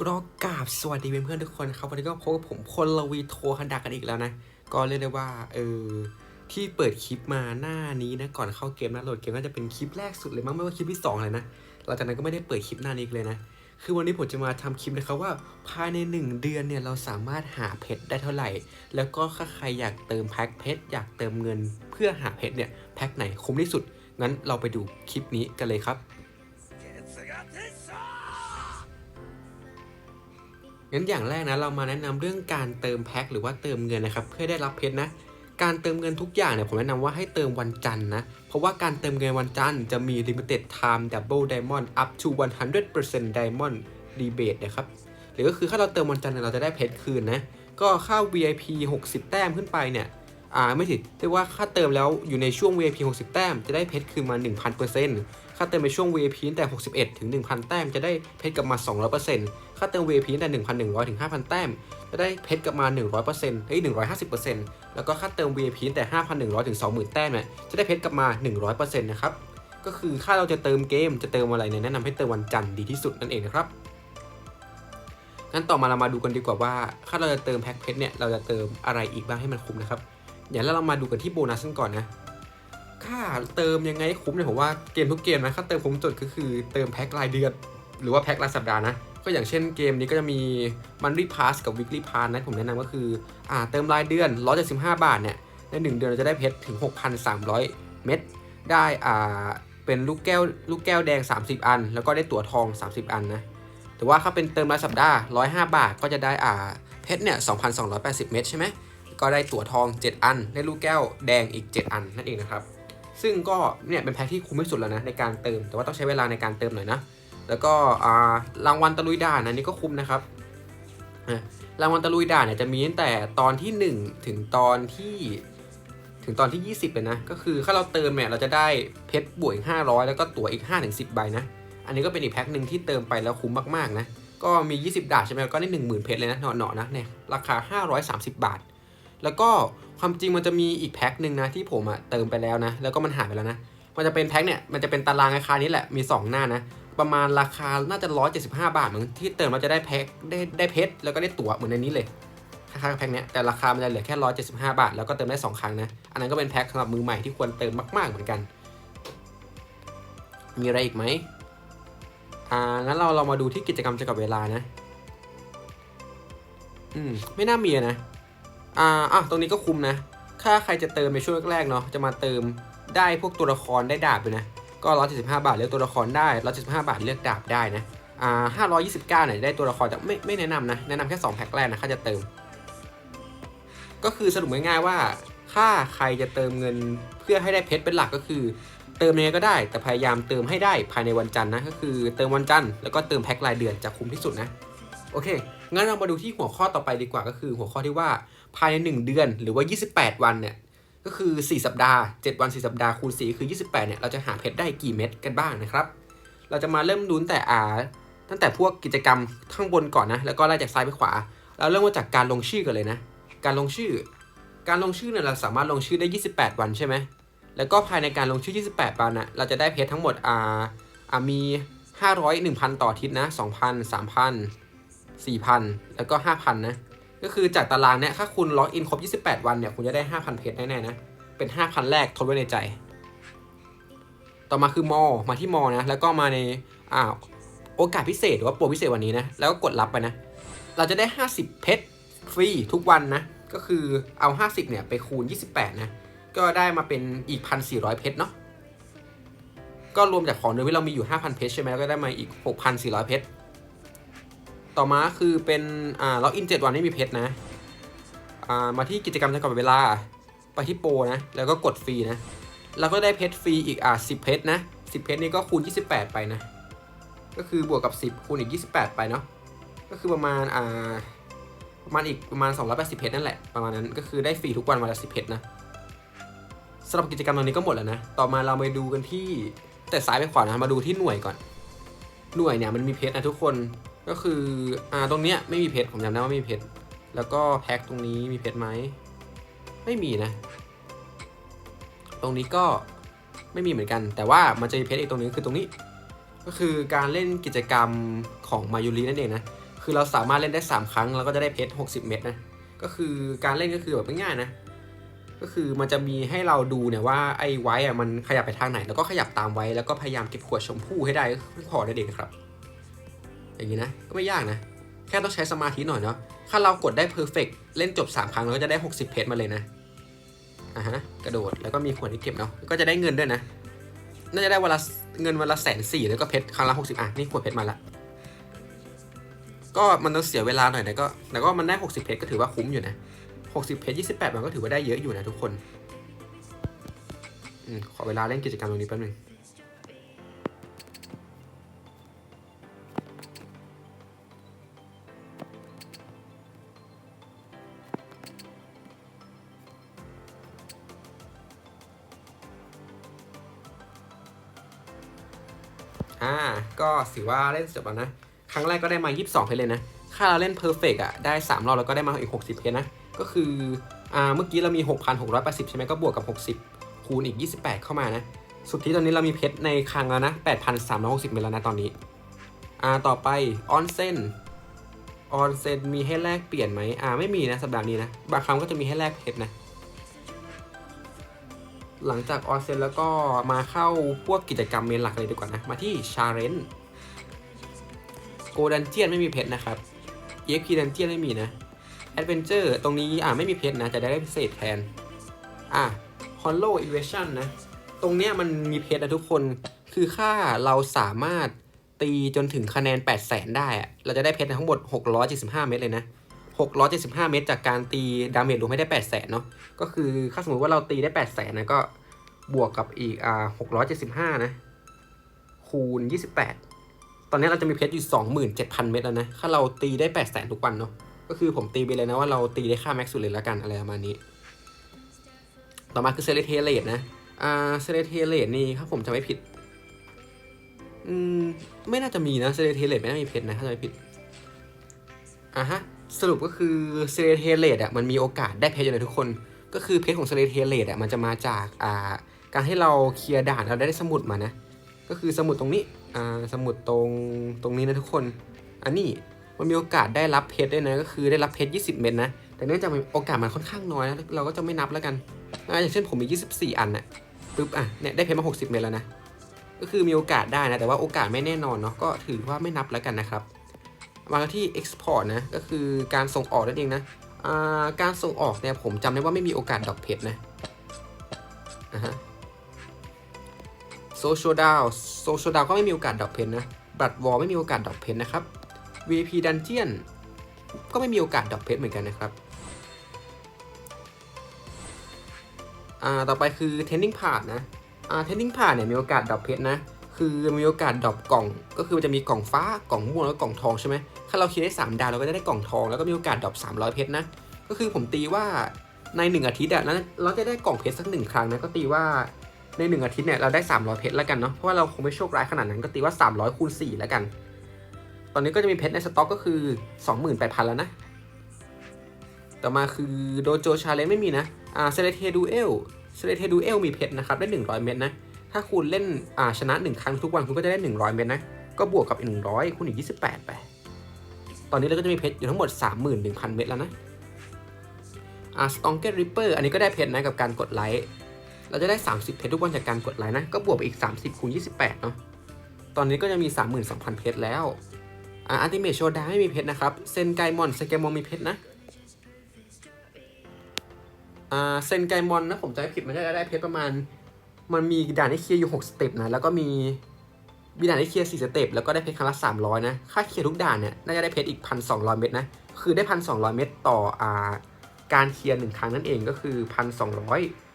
กรอกราบสวัสดีเพื่อนๆทุกคนครับวันนี้ก็พบกับผมคนลวีโทคันดักกันอีกแล้วนะ ก็เรียกได้ว่าเออที่เปิดคลิปมาหน้านี้นะก่อนเข้าเกมนะโหลดเกมน่าจะเป็นคลิปแรกสุดเลยมั้งไม่ว่าคลิปที่สองเลยนะหลังจากนั้นก็ไม่ได้เปิดคลิปหน้านี้เลยนะ คือวันนี้ผมจะมาทำคลิปนะครับว่าภายใน 1 เดือนเนี่ยเราสามารถหาเพชรได้เท่าไหร่ แล้วก็ถ้าใครอยากเติมแพ็คเพชรอยากเติมเงิน เพื่อหาเพชรเนี่ยแพ็คไหนคุ้มที่สุดงั้นเราไปดูคลิปนี้กันเลยครับ งั้นอย่างแรกนะเรามาแนะนำเรื่องการเติมแพ็คหรือว่าเติมเงินนะครับเพื่อได้รับเพชรนะ การเติมเงินทุกอย่างเนี่ยผมแนะนำว่าให้เติมวันจันทร์นะ เพราะว่าการเติมเงินวันจันทร์จะมี limited time double diamond up to 100% diamond rebate นะครับหรือก็คือถ้าเราเติมวันจันทร์เนี่ยเราจะได้เพชรคืนนะก็ค่า VIP 60 แต้มขึ้นไปเนี่ยอ่าไม่ผิดเรียกว่าค่าเติมแล้วอยู่ในช่วง VIP 60 แต้มจะได้เพชรคืนมา 1,000%ค่าเติมในช่วง VIP ตั้งแต่ 61 ถึง 1,000 แต้มจะได้เพชรกลับมา 200% ค่าเติม VIP ตั้งแต่1,100 ถึง 5,000 แต้ม จะได้เพชรกลับมา 100%เฮ้ย 150%แล้วก็ค่าเติม VIP ตั้งแต่ 5,100 ถึง 20,000 แต้มเนี่ยจะได้เพชรกลับมา 100%นะครับ ก็คือถ้าเราจะเติมเกมจะเติมอะไรเนี่ยแนะนำให้เติมวันจันทร์ดีที่สุดนั่นเองนะครับงั้นต่อมาเรามาดูกันดีกว่าว่า ถ้าเราจะเติมแพ็คเพชรเนี่ยเราจะเติมอะไรอีกบ้างให้มันคุ้มนะครับอย่างแรกเรามาดูกันที่โบนัสกันก่อนนะค่าเติมยังไงคุ้มเนี่ยผมว่าเกมทุกเกมนะค่าเติมคุ้มสุดก็คือเติมแพ็ครายเดือน หรือว่าแพ็ครายสัปดาห์นะ ก็อย่างเช่นเกมนี้ก็จะมีมันรีพาสกับวิกฤ p พาสนะผมแนะนำก็คืออ่าเติมรายเดือน 175 บาทเนี่ยใน 1 เดือนเราจะได้เพชรถึง 6,300 เม็ดได้อ่าเป็นลูกแก้วลูกแก้วแดง 30 อัน แล้วก็ได้ตั๋วทอง 30 อันนะแต่ว่าถ้าเป็นเติมรายสัปดาห์ 105 บาทก็จะได้อ่าเพชรเนี่ย2,280 เม็ดใช่ไหมก็ได้ตั๋วทอง 7 อัน ได้ลูกแก้วแดงอีก 7 อันนั่นเองนะครับซึ่งก็เนี่ยเป็นแพ็คที่คุ้มที่สุดแล้วนะในการเติม แต่ว่าต้องใช้เวลาในการเติมหน่อยนะ แล้วก็รางวัลตะลุยด่านอันนี้ก็คุ้มนะครับรางวัลตะลุยด่านเนี่ยจะมีตั้งแต่ตอนที่ 1 ถึงตอนที่ถึงตอนที่ 20เลยนะ ก็คือถ้าเราเติมเนี่ยเราจะได้เพชรบวกอีก500 แล้วก็ตั๋วอีก 5-10 ใบนะ อันนี้ก็เป็นอีกแพ็คหนึ่งที่เติมไปแล้วคุ้มมากๆนะ ก็มี 20 ดาบใช่ไหมก็ได้ 10,000 เพชรเลยนะเนาะๆนะเนี่ยราคา 530 บาท แล้วก็ความจริงมันจะมีอีกแพ็คหนึ่งนะที่ผมอะเติมไปแล้วนะ แล้วก็มันหายไปแล้วนะ มันจะเป็นแพ็คเนี่ยมันจะเป็นตารางราคานี้แหละมี 2 หน้านะ ประมาณราคาน่าจะ 175 บาทเหมือนที่เติมเราจะได้แพ็คได้ได้เพชรแล้วก็ได้ตั๋วเหมือนในนี้เลยคล้ายๆแพ็คเนี้ยแต่ราคามันจะเหลือแค่ 175 บาท แล้วก็เติมได้ 2 ครั้งนะ อันนั้นก็เป็นแพ็คสำหรับมือใหม่ที่ควรเติมมากๆเหมือนกัน มีอะไรอีกไหมอ่างั้นเราเรามาดูที่กิจกรรมจำกัดเวลานะอืมไม่น่ามีนะอ่าอะตรงนี้ก็คุ้มนะถ้าใครจะเติมในช่วงแรกๆเนาะจะมาเติมได้พวกตัวละครได้ดาบเลยนะ ก็175 บาทเลือกตัวละครได้175บาทเลือกดาบได้นะอ่า529เนี่ยได้ตัวละครแต่ไม่ไม่แนะนำนะ แนะนำแค่ 2 แพ็คแรกนะถ้าจะเติม ก็คือสรุปง่ายๆว่า ถ้าใครจะเติมเงินเพื่อให้ได้เพชรเป็นหลักก็คือ เติมยังไงก็ได้ แต่พยายามเติมให้ได้ภายในวันจันทร์นะ ก็คือเติมวันจันทร์แล้วก็เติมแพ็ครายเดือนจะคุ้มที่สุดนะโอเค งั้นเรามาดูที่หัวข้อต่อไปดีกว่าก็คือหัวข้อที่ว่าภายใน 1 เดือนหรือว่า 28 วันเนี่ย ก็คือ 4 สัปดาห์ 7 วัน 4 สัปดาห์คูณ4คือ 28 เนี่ยเราจะหาเพชรได้กี่เม็ดกันบ้างนะครับ เราจะมาเริ่มลุ้นแต่อ่าตั้งแต่พวกกิจกรรมข้างบนก่อนนะ แล้วก็ไล่จากซ้ายไปขวา เราเริ่มมาจากการลงชื่อกันเลยนะ การลงชื่อ การลงชื่อเนี่ยเราสามารถลงชื่อได้ 28 วันใช่ไหมแล้วก็ภายในการลงชื่อ 28 วันน่ะเราจะได้เพชรทั้งหมดอ่าอ่ามี 500 1,000 ต่ออาทิตย์นะ2,000 3,000 4,000 แล้วก็ 5,000 นะ ก็คือจากตารางเนี่ยถ้าคุณล็อกอินครบ 28 วันเนี่ยคุณจะได้ 5,000 เพชรแน่ๆนะ เป็น 5,000 แรกทดไว้ในใจ ต่อมาคือมอมาที่มอนะ แล้วก็มาในอ่าโอกาสพิเศษหรือว่าโปรพิเศษวันนี้นะ แล้วก็กดรับไปนะ เราจะได้ 50 เพชรฟรีทุกวันนะ ก็คือเอา 50 เนี่ยไปคูณ 28 นะ ก็ได้มาเป็นอีก 1,400 เพชรเนาะ ก็รวมจากของเดิมที่เรามีอยู่ 5,000 เพชรใช่ไหมแล้วก็ได้มาอีก 6,400 เพชร ต่อมาคือเป็นอ่าล็อกอิน7วันไม่มีเพชรนะอ่ามาที่กิจกรรมจำกัดเวลาไปที่โปรนะ แล้วก็กดฟรีนะเราก็ได้เพชรฟรีอีกอ่า10เพชรนะ10เพชรนี่ก็คูณ 28 ไปนะ ก็คือบวกกับ 10 คูณอีก 28 ไปเนาะก็คือประมาณอ่าประมาณอีกประมาณ 280 เพชรนั่นแหละประมาณนั้นก็คือได้ฟรีทุกวันวันละ10เพชรนะสำหรับกิจกรรมตรงนี้ก็หมดแล้วนะ ต่อมาเราไปดูกันที่แต่ซ้ายไปขวานะมาดูที่หน่วยก่อน หน่วยเนี่ยมันมีเพชรนะทุกคน ก็คืออ่าตรงเนี้ยไม่มีเพชรผมจำได้ว่าไม่มีเพชรแล้วก็แพ็คตรงนี้มีเพชรไหมไม่มีนะ ตรงนี้ก็ไม่มีเหมือนกัน แต่ว่ามันจะมีเพชรอีกตรงนึงคือตรงนี้ ก็คือการเล่นกิจกรรมของมายูรินั่นเองนะคือเราสามารถเล่นได้ 3 ครั้งแล้วก็จะได้เพชร60 เม็ดนะก็คือการเล่นก็คือแบบง่ายๆนะก็คือมันจะมีให้เราดูเนี่ยว่าไอ้ไว้อะมันขยับไปทางไหน แล้วก็ขยับตามไว้แล้วก็พยายามเก็บขวดชมพู่ให้ได้ก็พอได้เด็กครับ อย่างนี้นะ ก็ไม่ยากนะ แค่ต้องใช้สมาธิหน่อยเนาะถ้าเรากดได้เพอร์เฟกเล่นจบ 3 ครั้งเราก็จะได้ 60 เพชรมาเลยนะอะฮะกระโดดแล้วก็มีขวดที่เก็บเนาะก็จะได้เงินด้วยนะน่าจะได้วันละเงินวันละแสนสี่แล้วก็เพชรครั้งละ60อะนี่ขวดเพชรมาละก็มันต้องเสียเวลาหน่อยนะก็แต่ก็มันได้60เพชรก็ถือว่าคุ้มอยู่นะ60เพชร28มันก็ถือว่าได้เยอะอยู่นะทุกคนอมขอเวลาเล่นกิจกรรมตรงนี้แป๊บนึง ก็ถือว่าเล่นจบแล้วนะ ครั้งแรกก็ได้มา 22เพชรเลยนะถ้าเราเล่นเพอร์เฟกอะได้ 3 รอบแล้วก็ได้มาอีก 60เพชรนะ ก็คืออ่าเมื่อกี้เรามี 6,680 ใช่ไหมก็บวกกับ 60 คูณอีก 28 เข้ามานะ สุดที่ตอนนี้เรามีเพชรในคลังแล้วนะ 8,360เมตรแล้วนะตอนนี้อ่าต่อไปออนเซนออนเซนมีให้แลกเปลี่ยนไหมอ่าไม่มีนะสัปดาห์นี้นะ บางครั้งก็จะมีให้แลกเพชรนะหลังจากออนเซนแล้วก็มาเข้าพวกกิจกรรมเมนหลักเลยดีกว่านะ มาที่ชาเรนจี ยนไม่มีเพชรนะครับ EXP ดันเจียนไม่มีนะ Adventure ตรงนี้อ่าไม่มีเพชรนะจะได้พิเศษแทน อะ Hollow Invasion นะ ตรงเนี้ยมันมีเพชรนะทุกคนคือค่าเราสามารถตีจนถึงคะแนน 8 0 0แสนได้อะเราจะได้เพชรทั้งหมด 675 เม็ดเลยนะ 675 เม็ดจากการตีดาเมจรวมให้ได้ 8 0 0แสนเนาะ ก็คือถ้าสมมติว่าเราตีได้ 8 0 0แสนนะก็บวกกับอีกอ่า675 นะ คูณ 28 ตอนนี้เราจะมีเพชรอยู่ 27,000 เม็ดแล้วนะ ถ้าเราตีได้ 8 0 0แสนทุกวันเนาะ ก็คือผมตีไปเลยนะว่าเราตีได้ค่าแม็กซ์สุดเลยแล้วกันอะไรประมาณนี้ ต่อมาคือเซเลเทเลตนะ อ่า เซเลเทเลตนี่ถ้าผมจะไม่ผิด อืม ไม่น่าจะมีนะเซเลเทเลตไม่น่ามีเพชรนะถ้าจะไม่ผิด อะฮะ สรุปก็คือเซเลเทเลตอะมันมีโอกาสได้เพชรอยู่นะทุกคน ก็คือเพชรของเซเลเทเลตอะมันจะมาจาก อ่า การให้เราเคลียร์ด่านเราได้สมุดมานะ ก็คือสมุดตรงนี้ สมุดตรงตรงนี้นะทุกคน อันนี้มันมีโอกาสได้รับเพชรด้วยนะ ก็คือได้รับเพชร 20 เม็ดนะ แต่เนื่องจากโอกาสมันค่อนข้างน้อยนะเราก็จะไม่นับแล้วกันอย่างเช่นผมมี 24 อันน่ะปึ๊บอะเนี่ยได้เพชรมา 60 เม็ดแล้วนะ ก็คือมีโอกาสได้นะ แต่ว่าโอกาสไม่แน่นอนเนาะ ก็ถือว่าไม่นับแล้วกันนะครับ มาที่ export นะ ก็คือการส่งออกนั่นเองนะการส่งออกเนี่ยผมจำได้ว่าไม่มีโอกาสดรอปเพชรนะอ่าฮะ social down social down ก็ไม่มีโอกาสดรอปเพชรนะบัตวอลไม่มีโอกาสดรอปเพชรนะครับ VP Dungeon ก็ไม่มีโอกาสดรอปเพชรเหมือนกันนะครับอ่าต่อไปคือ Tending p a t นะอ่า Tending p a t เนี่ยมีโอกาสดรอปเพชรนะคือมีโอกาสดรอปกล่อง ก็คือมันจะมีกล่องฟ้ากล่องม่วงแล้วกล่องทองใช่ไหมถ้าเราคิดได้ 3 ดาวเราก็จะได้กล่องทองแล้วก็มีโอกาสดรอป300 เพชรนะก็คือผมตีว่าใน 1 อาทิตย์อะแล้วเราจะได้กล่องเพชรสักหนึ่งครั้งนะก็ตีว่า ใน1อาทิตย์เนี่ยเราได้ 300 เพชรแล้วกันเนาะเพราะว่าเราคงไม่โชคร้ายขนาดนั้นก็ตีว่า 300คูณ4แล้วกัน ตอนนี้ก็จะมีเพชรในสต็อกก็คือ 28,000 แล้วนะ ต่อมาคือโดโจชาเลนไม่มีนะอ่าเซเลเทดูเอลเซเลเทดูเอลมีเพชรนะครับได้ 100 เม็ดนะถ้าคุณเล่นอ่าชนะ 1 ครั้งทุกวันคุณก็จะได้ 100 เม็ดนะก็บวกกับอีก100คูณอีก28 ไป ตอนนี้เราก็จะมีเพชรอยู่ทั้งหมด 31,000 เม็ดแล้วนะอ่าสตองเกตริปเปอร์อันนี้ก็ได้เพชรนะกับการกดไลค์ เราจะได้ 30 เพชรทุกวันจากการกดไลค์นะ ก็บวกไปอีก 30คูณ28 เนาะ ตอนนี้ก็จะมี 32,000 เพชรแล้ว อ่าอัลติเมทโชดาไม่มีเพชรนะครับ เซนไกมอนเซนไกมอนมีเพชรนะ อ่า เซนไกมอนนะ ผมจะผิดมันจะได้เพชรประมาณ มันมีด่านให้เคลียร์อยู่ 6 สเต็ปนะ แล้วก็มีมีด่านให้เคลียร์4สเต็ป แล้วก็ได้เพชรครั้งละ300 นะ ค่าเคลียร์ทุกด่านเนี่ย น่าจะได้เพชรอีก 1,200 เม็ดนะ คือได้ 1,200 เม็ดต่อ อ่า การเคลียร์หนึ่งครั้งนั่นเองก็คือ 1,200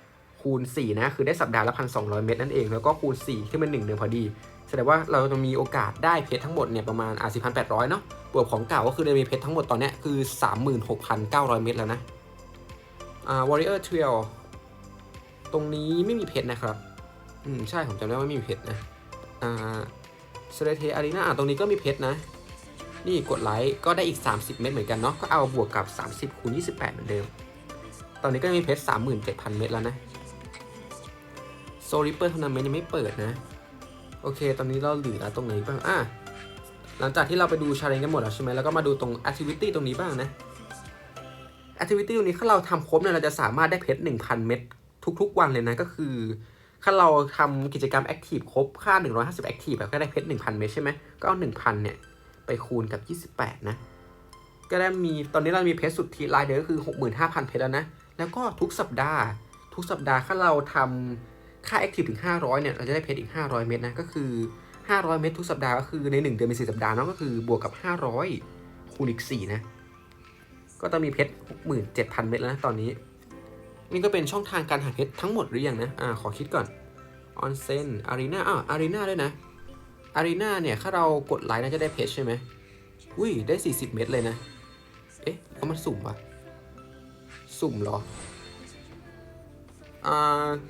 คูณ 4 นะ คือได้สัปดาห์ละ1,200เม็ดนั่นเอง แล้วก็คูณ 4 ขึ้นเป็น1เดือนพอดี แสดงว่าเราจะมีโอกาสได้เพชรทั้งหมดเนี่ยประมาณอ่า4,800เนาะบวกของเก่าก็คือจะมีเพชรทั้งหมดตอนนี้คือ 36,900 เม็ดแล้วนะ อ่า Warrior Trail ตรงนี้ไม่มีเพชรนะครับ อืม ใช่ ผมจำได้ว่าไม่มีเพชรนะ อ่า s e l e t e Arena อะตรงนี้ก็มีเพชรนะ นี่กดไลค์ก็ได้อีก 30 เม็ดเหมือนกันเนาะ ก็เอาบวกกับ 30คูณ28 เหมือนเดิม ตอนนี้ก็มีเพชร37,000 เม็ดแล้วนะ Soul Reaper Tournament ยังไม่เปิดนะ โอเค ตอนนี้เราเหลือตรงไหนบ้าง อะ หลังจากที่เราไปดูชาเลนจ์กันหมดแล้วใช่ไหมแล้วก็มาดูตรง activity ตรงนี้บ้างนะ activity ตรงนี้ถ้าเราทำครบเนี่ย เราจะสามารถได้เพชร1,000 เม็ดทุกๆ วันเลยนะ ก็คือถ้าเราทำกิจกรรม active ครบค่า 150 active แบบก็ได้เพชร1,000 เม็ดใช่ไหมก็เอา1,000 เนี่ย ไปคูณกับ 28 นะ ก็ได้มี ตอนนี้เรามีเพชรสุทธิรายเดือนก็คือ 65,000 เพชรแล้วนะ แล้วก็ทุกสัปดาห์ ทุกสัปดาห์ถ้าเราทำ ค่า active ถึง 500 เนี่ย เราจะได้เพชรอีก 500 เม็ดนะ ก็คือ 500 เม็ดทุกสัปดาห์ก็คือใน 1 เดือนมี4สัปดาห์เนาะก็คือบวกกับ 500 คูณอีก 4 นะ ก็ต้องมีเพชร67,000 เม็ดแล้วนะตอนนี้ นี่ก็เป็นช่องทางการหาเพชรทั้งหมดหรือยังนะ อ่า ขอคิดก่อนออนเซนอารีนาอ้าวอารีนาด้วยนะอารีนาเนี่ย ถ้าเรากดไลค์น่าจะได้เพชรใช่ไหมอุ้ย ได้ 40 เม็ดเลยนะ เอ๊ะเอามันสุ่มปะสุ่มเหรอ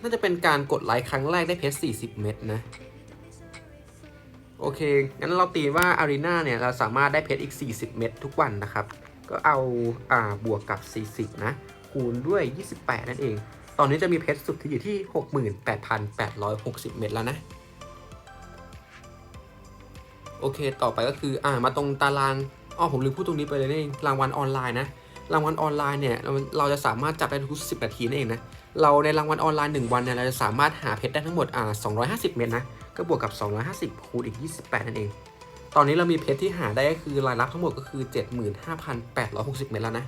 น่าจะเป็นการกดไลค์ครั้งแรกได้เพชร40 เม็ดนะ โอเค งั้นเราตีว่าอารีนาเนี่ย เราสามารถได้เพชรอีก 40 เม็ดทุกวันนะครับ ก็เอาอ่าบวกกับ 40 นะ คูณด้วย 28 นั่นเอง ตอนนี้จะมีเพชรสุดที่อยู่ที่ 68,860 เม็ดแล้วนะ โอเค ต่อไปก็คืออ่ามาตรงตารางอ๋อผมลืมพูดตรงนี้ไปเลยนี่เองรางวัลออนไลน์นะรางวัลออนไลน์เนี่ยเราเราจะสามารถจับได้ทุก 10 นาทีนั่นเองนะ เราในรางวัลออนไลน์ 1 วันเนี่ยเราจะสามารถหาเพชรได้ทั้งหมดอ่า250 เม็ดนะ ก็บวกกับ 250 คูณอีก 28 นั่นเอง ตอนนี้เรามีเพชรที่หาได้ก็คือรายรับทั้งหมดก็คือ 75,860 เม็ดแล้วนะ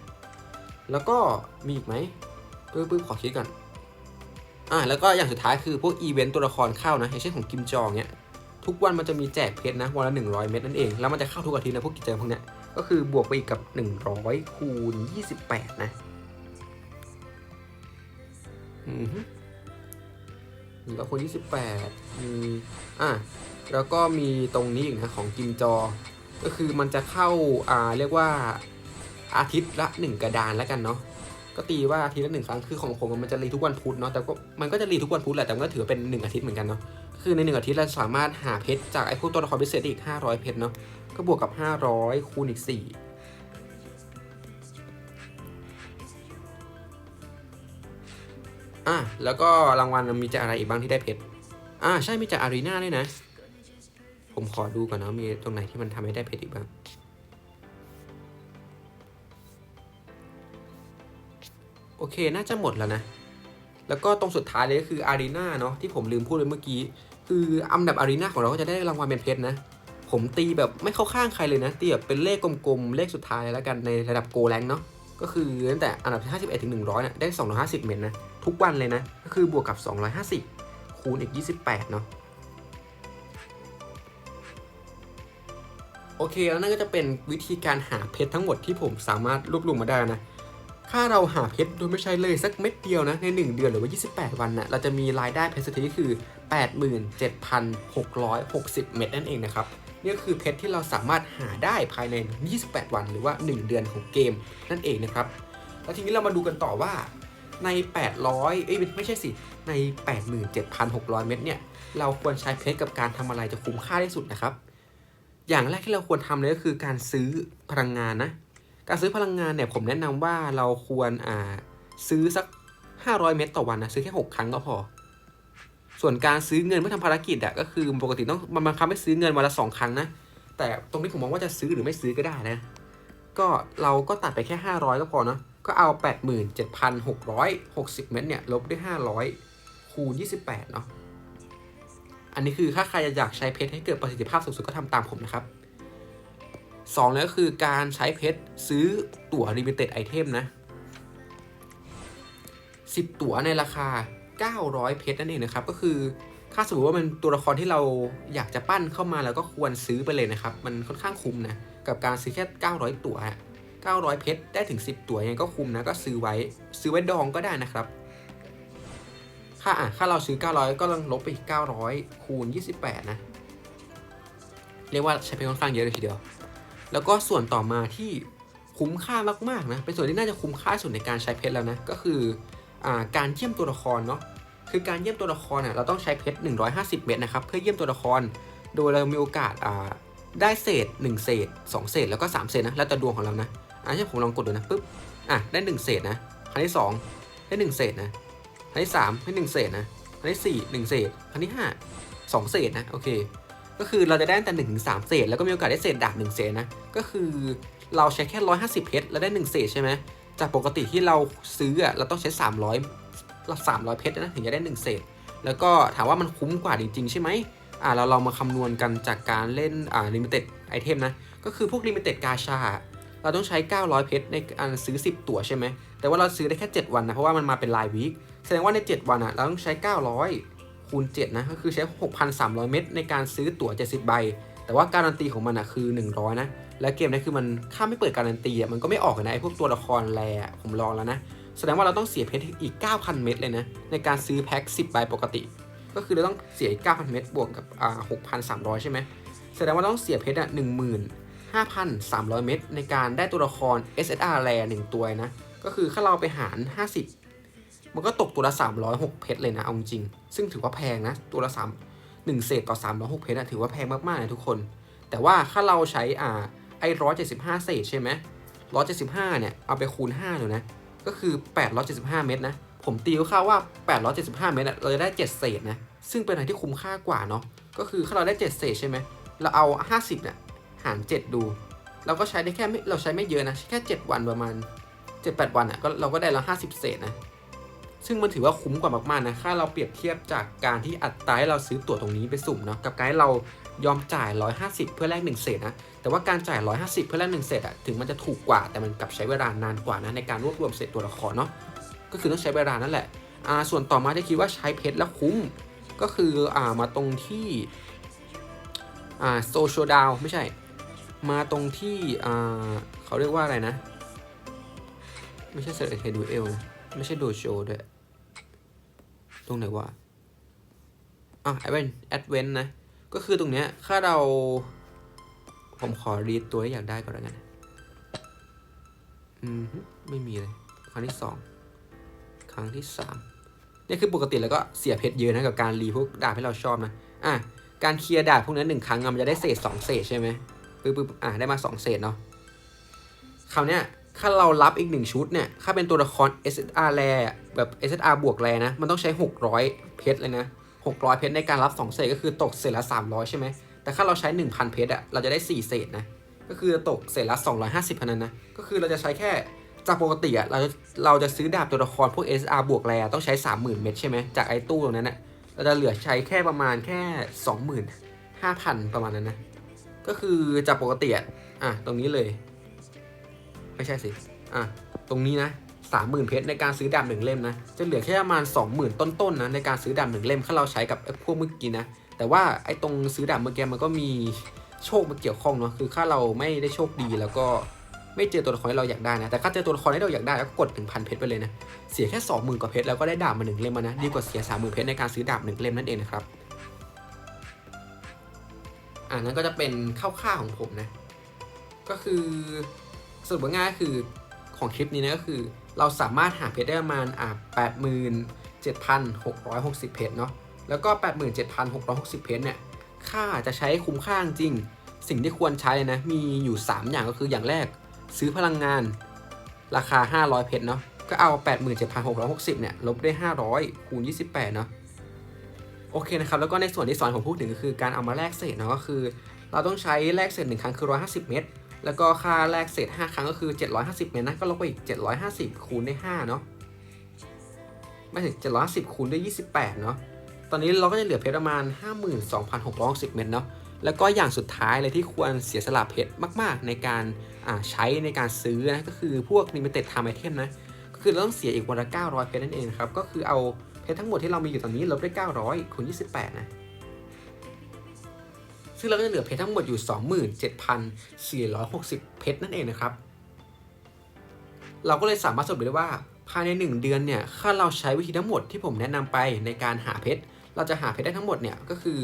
แล้วก็มีอีกไหมปึ๊บปึ๊บขอคิดก่อน อ่า แล้วก็อย่างสุดท้ายคือพวกอีเวนต์ตัวละครเข้านะอย่างเช่นของกิมจองเนี่ยทุกวันมันจะมีแจกเพชรนะวันละ 100 เม็ดนั่นเอง แล้วมันจะเข้าทุกอาทิตย์นะพวกกิจกรรมพวกเนี้ยก็คือบวกไปอีกกับ 100 คูณ 28 นะ อือฮึหนึ่งร้อยคูณ28มีอะแล้วก็มีตรงนี้อีกนะของกิมจอ ก็คือมันจะเข้าอ่าเรียกว่าอาทิตย์ละ1กระดานแล้วกันเนาะก็ตีว่าอาทิตย์ละหนึ่งครั้งคือของผมมันจะรีทุกวันพุธเนาะแต่ก็มันก็จะรีทุกวันพุธแหละแต่มันก็ถือเป็น1อาทิตย์เหมือนกันเนาะคือใน1อาทิตย์เราสามารถหาเพชรจากไอ้พวกตัวละครพิเศษได้อีก500เพชรเนาะก็บวกกับ500คูณอีก4 อะแล้วก็รางวัลมันมีจากอะไรอีกบ้างที่ได้เพชรอ่าใช่มีจากอารีนาด้วยนะ ผมขอดูก่อนนะมีตรงไหนที่มันทำให้ได้เพชรอีกบ้างโอเค น่าจะหมดแล้วนะ แล้วก็ตรงสุดท้ายเลยก็คืออารีนาเนาะที่ผมลืมพูดไปเมื่อกี้ คืออันดับอารีนาของเราก็จะได้รางวัลเป็นเพชรนะ ผมตีแบบไม่เข้าข้างใครเลยนะ ตีแบบเป็นเลขกลมๆ เลขสุดท้ายแล้วกันในระดับโกแรงเนาะ ก็คือตั้งแต่อันดับ 51 ถึง 100เนี่ยได้ 250 เมตรนะ ทุกวันเลยนะ ก็คือบวกกับ 250 คูณอีก 28 เนาะโอเคแล้วนั่นก็จะเป็นวิธีการหาเพชรทั้งหมดที่ผมสามารถรวบรวมมาได้นะ ถ้าเราหาเพชรโดยไม่ใช้เลยสักเม็ดเดียวนะ ใน 1 เดือนหรือว่า 28 วันนะ่ะเราจะมีรายได้เพชรสุทธิคือ 87,660 เม็ดนั่นเองนะครับนี่ก็คือเพชรที่เราสามารถหาได้ภายใน 28 วัน หรือว่า 1 เดือนของเกมนั่นเองนะครับ แล้วทีนี้เรามาดูกันต่อว่า ใน 800 เอ้ยไม่ใช่สิ ใน 87,600 เม็ดเนี่ย เราควรใช้เพชรกับการทำอะไรจะคุ้มค่าที่สุดนะครับ อย่างแรกที่เราควรทำเลยก็คือการซื้อพลังงานนะ การซื้อพลังงานเนี่ยผมแนะนำว่าเราควรอ่าซื้อสัก 500 เม็ดต่อวันนะ ซื้อแค่ 6 ครั้งก็พอ ส่วนการซื้อเงินเพื่อทำภารกิจอะก็คือปกติต้องมันบังคับให้ซื้อเงินวันละ 2 ครั้งนะ แต่ตรงนี้ผมมองว่าจะซื้อหรือไม่ซื้อก็ได้นะ ก็เราก็ตัดไปแค่ 500 ก็พอเนาะ ก็เอา 87,660 เม็ดเนี่ย ลบด้วย 500 คูณ 28 เนาะ อันนี้คือถ้าใครอยากใช้เพชรให้เกิดประสิทธิภาพสูงสุดก็ทำตามผมนะครับสองเลยก็คือการใช้เพชรซื้อตั๋ว limited item นะ 10 ตั๋วในราคา 900 เพชรนั่นเองนะครับ ก็คือถ้าสมมติว่ามันตัวละครที่เราอยากจะปั้นเข้ามาแล้วก็ควรซื้อไปเลยนะครับ มันค่อนข้างคุ้มนะ กับการซื้อแค่ 900 ตั๋วอะ 900 เพชร ได้ถึง 10 ตัวยังไงก็คุ้มนะ ก็ซื้อไว้ ซื้อไว้ดองก็ได้นะครับ ค่าอะค่าเราซื้อ 900 ก็ต้องลบไปอีก 900 คูณ 28 นะ เรียกว่าใช้เพชรค่อนข้างเยอะเลยทีเดียว แล้วก็ส่วนต่อมาที่คุ้มค่ามากๆนะ เป็นส่วนที่น่าจะคุ้มค่าสุดในการใช้เพชรแล้วนะ ก็คืออ่าการเยี่ยมตัวละครเนาะ คือการเยี่ยมตัวละครอะเราต้องใช้เพชร 150 เม็ดนะครับ เพื่อเยี่ยมตัวละคร โดยเรามีโอกาสอ่าได้เศษ 1 เศษ 2 เศษแล้วก็ 3 เศษนะ แล้วแต่ดวงของเรานะ อะใช่ผมลองกดดูนะปุ๊บอะได้ 1 เศษนะครั้งที่ 2 ได้ 1 เศษนะครั้งที่ 3 ได้ 1 เศษนะครั้งที่ 4 1 เศษครั้งที่ 5 2 เศษนะโอเค ก็คือเราจะได้แต่1นถึงสเศษ แล้วก็มีโอกาสได้เศษดาบหนึ่งเศษนะก็คือเราใช้แค่ 150เพชรแล้วได้ 1 เศษใช่ไหมจากปกติที่เราซื้ออะเราต้องใช้ 300เรา300 เพชรนะถึงจะได้ 1 เศษ แล้วก็ถามว่ามันคุ้มกว่าจริงๆใช่ไหมอ่าเราลองมาคำนวณกันจากการเล่นอ่าลิมิเต็ดไอเทมนะก็คือพวกลิมิเต็ดกาชา เราต้องใช้ 900 เพชรในการซื้อ 10 ตั๋วใช่ไหม แต่ว่าเราซื้อได้แค่ 7 วันนะ เพราะว่ามันมาเป็นรายวีค แสดงว่าใน 7 วันอะเราต้องใช้ 900 คูณ 7 นะ ก็คือใช้ 6,300 เม็ดในการซื้อตั๋ว 70 ใบ แต่ว่าการันตีของมันอะคือ 100 นะ และเกมนี้คือมันค่าไม่เปิดการันตีอะ มันก็ไม่ออกนะไอพวกตัวละครแรอะผมลองแล้วนะ แสดงว่าเราต้องเสียเพชรอีก 9,000 เม็ดเลยนะ ในการซื้อแพ็ค 10 ใบปกติ ก็คือเราต้องเสียอีก9,000 เม็ดบวกกับอ่า6,300 ใช่ไหมแสดงว่าต้องเสียเพชรอะ 5,300 เม็ดในการได้ตัวละคร SSR แรหนึ่งตัวนะ ก็คือถ้าเราไปหาร 50 มันก็ตกตัวละ 306 เพชรเลยนะ เอาจริง ซึ่งถือว่าแพงนะ ตัวละ 3 1 เศษต่อ 306 เพชรอะถือว่าแพงมากๆนะทุกคน แต่ว่าถ้าเราใช้อ่าไอ้175 เศษใช่ไหม175 เนี่ย เอาไปคูณ5เลยนะ ก็คือ 875 เม็ดนะ ผมตีคร่าวๆว่า 875 เม็ดเราจะได้ 7 เศษนะ ซึ่งเป็นอะไรที่คุ้มค่ากว่าเนาะ ก็คือถ้าเราได้ 7 เศษใช่ไหมเราเอา 50เนี่ย หาร 7 ดู เราก็ใช้ได้แค่ไม่เราใช้ไม่เยอะนะแค่ 7 วันประมาณ 7-8 วันอะก็เราก็ได้ล้ว50 เศษนะซึ่งมันถือว่าคุ้มกว่ามากๆนะถ้าเราเปรียบเทียบจากการที่อัตราให้เราซื้อตั๋วตรงนี้ไปสุ่มเนาะกับการเรายอมจ่าย 150 เพื่อแลก1เศษนะแต่ว่าการจ่าย 150 เพื่อแลก1เศษอะถึงมันจะถูกกว่าแต่มันกลับใช้เวลานานกว่านะในการรวบรวมเศษตัวละครเนาะก็คือต้องใช้เวลานั่นแหละอ่าส่วนต่อมาที่คิดว่าใช้เพชรแล้วคุ้มก็คืออ่ามาตรงที่อ่าโซเชียลดาวไม่ใช่ มาตรงที่เขาเรียกว่าอะไรนะ ไม่ใช่เซอร์เอดูเอลนะ ไม่ใช่โดโชด้วย ตรงไหนวะอะแอดเวนแอดเวนนะ ก็คือตรงเนี้ยถ้าเรา ผมขอรีดตัวที่อยากได้ก่อนแล้วกันอืมไม่มีเลย ครั้งที่สองครั้งที่สามนี่คือปกติแล้วก็เสียเพชรเยอะนะกับการรีพวกดาบที่เราชอบนะ อะ การเคลียร์ดาบพวกนั้นหนึ่งครั้งมันจะได้เศษสองเศษใช่ไหม ปึ๊บปึ๊บอะได้มาสองเศษเนาะคราวเนี้ยถ้าเรารับอีกหนึ่งชุดเนี่ยถ้าเป็นตัวละคร SSR แรแบบ SSR บวกแรนะ มันต้องใช้ 600 เพชรเลยนะ600 เพชรในการรับ 2 เศษก็คือตกเศษละ 300 ใช่ไหมแต่ถ้าเราใช้ 1,000 เพชรอะเราจะได้ 4 เศษนะก็คือตกเศษละ 250พนันนะก็คือเราจะใช้แค่จากปกติอะเราเราจะซื้อดาบตัวละครพวก SR บวกแรต้องใช้ 30,000 เม็ดใช่ไหมจากไอ้ตู้ตรงนั้นอะเราจะเหลือใช้แค่ประมาณแค่ 25,000 ประมาณนั้นนะ ก็คือจากปกติอะอะตรงนี้เลย ไม่ใช่สิอะตรงนี้นะสามหมื่นเพชรในการซื้อดาบหนึ่งเล่มนะ จะเหลือแค่ประมาณสองหมื่นต้นๆนะในการซื้อดาบหนึ่งเล่มถ้าเราใช้กับไอ้พวกเมื่อกี้นะ แต่ว่าไอ้ตรงซื้อดาบเมื่อกี้มันก็มีโชคมาเกี่ยวข้องเนาะคือถ้าเราไม่ได้โชคดีแล้วก็ไม่เจอตัวละครที่เราอยากได้นะ แต่ถ้าเจอตัวละครที่เราอยากได้แล้วก็กดหนึ่งพันเพชรไปเลยนะ เสียแค่สองหมื่นกว่าเพชรแล้วก็ได้ดาบมาหนึ่งเล่มนะ ดีกว่าเสียสามหมื่นเพชรในการซื้อดาบหนึ่งเล่มนั่นเองนะครับ อ่านั่นก็จะเป็นค่าวๆของผมนะ ก็คือสรุปง่ายคือของคลิปนี้นะก็คือ เราสามารถหาเพชรได้ประมาณอ่าแปดหมื่นเจ็ดพันหกร้อยหกสิบเพชรเนาะแล้วก็แปดหมื่นเจ็ดพันหกร้อยหกสิบเพชรเนี่ย ค่าจะใช้คุ้มค่าจริง สิ่งที่ควรใช้นะ มีอยู่ 3 อย่างก็คืออย่างแรก ซื้อพลังงาน ราคา 500 เพชรเนาะ ก็เอา 87,660 เนี่ย ลบด้วย500 คูณ 28 เนาะ โอเคนะครับแล้วก็ในส่วนที่สอนผมพูดถึงก็คือการเอามาแลกเศษเนาะก็คือ เราต้องใช้แลกเศษหนึ่งครั้งคือ 150 เม็ดแล้วก็ค่าแลกเศษ 5 ครั้งก็คือ 750 เมตรนะก็ลบไปอีก 750 คูณด้วย5เนาะไม่ถึง 750 คูณด้วย 28 เนาะตอนนี้เราก็จะเหลือเพชรประมาณ 52,660เมตรเนาะแล้วก็อย่างสุดท้ายเลยที่ควรเสียสละเพชรมาก ๆ ในการใช้ในการซื้อนะก็คือพวก limited time item นะก็คือเราต้องเสียอีกวันละ900 เพชรนั่นเองครับก็คือเอา เพชรทั้งหมดที่เรามีอยู่ตอนนี้ลบด้วย900คูณ28 นะ ซึ่งเราก็จะเหลือเพชรทั้งหมดอยู่ 27,460 เพชรนั่นเองนะครับ เราก็เลยสามารถสรุปได้ว่าภายใน 1 เดือนเนี่ยถ้าเราใช้วิธีทั้งหมดที่ผมแนะนำไปในการหาเพชร เราจะหาเพชรได้ทั้งหมดเนี่ยก็คือ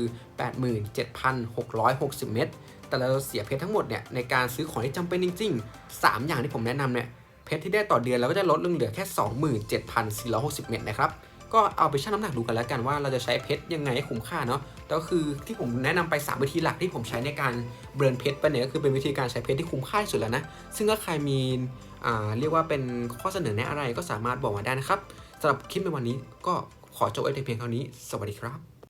87,660 เม็ด แต่เราเสียเพชรทั้งหมดเนี่ยในการซื้อของที่จำเป็นจริง ๆ 3 อย่างที่ผมแนะนำเนี่ยเพชรที่ได้ต่อเดือนเราก็จะลดลงเหลือแค่ 27,460 เม็ดนะครับ ก็เอาไปชั่งน้ำหนักดูกันแล้วกันว่าเราจะใช้เพชรยังไงให้คุ้มค่าเนาะแต่ก็คือที่ผมแนะนำไป 3 วิธีหลักที่ผมใช้ในการเบิร์นเพชรไปเนี่ยก็คือเป็นวิธีการใช้เพชรที่คุ้มค่าที่สุดแล้วนะ ซึ่งถ้าใครมีเรียกว่าเป็นข้อเสนอแนะอะไรก็สามารถบอกมาได้นะครับสำหรับคลิปในวันนี้ก็ขอจบไว้แต่เพียงเท่านี้ สวัสดีครับ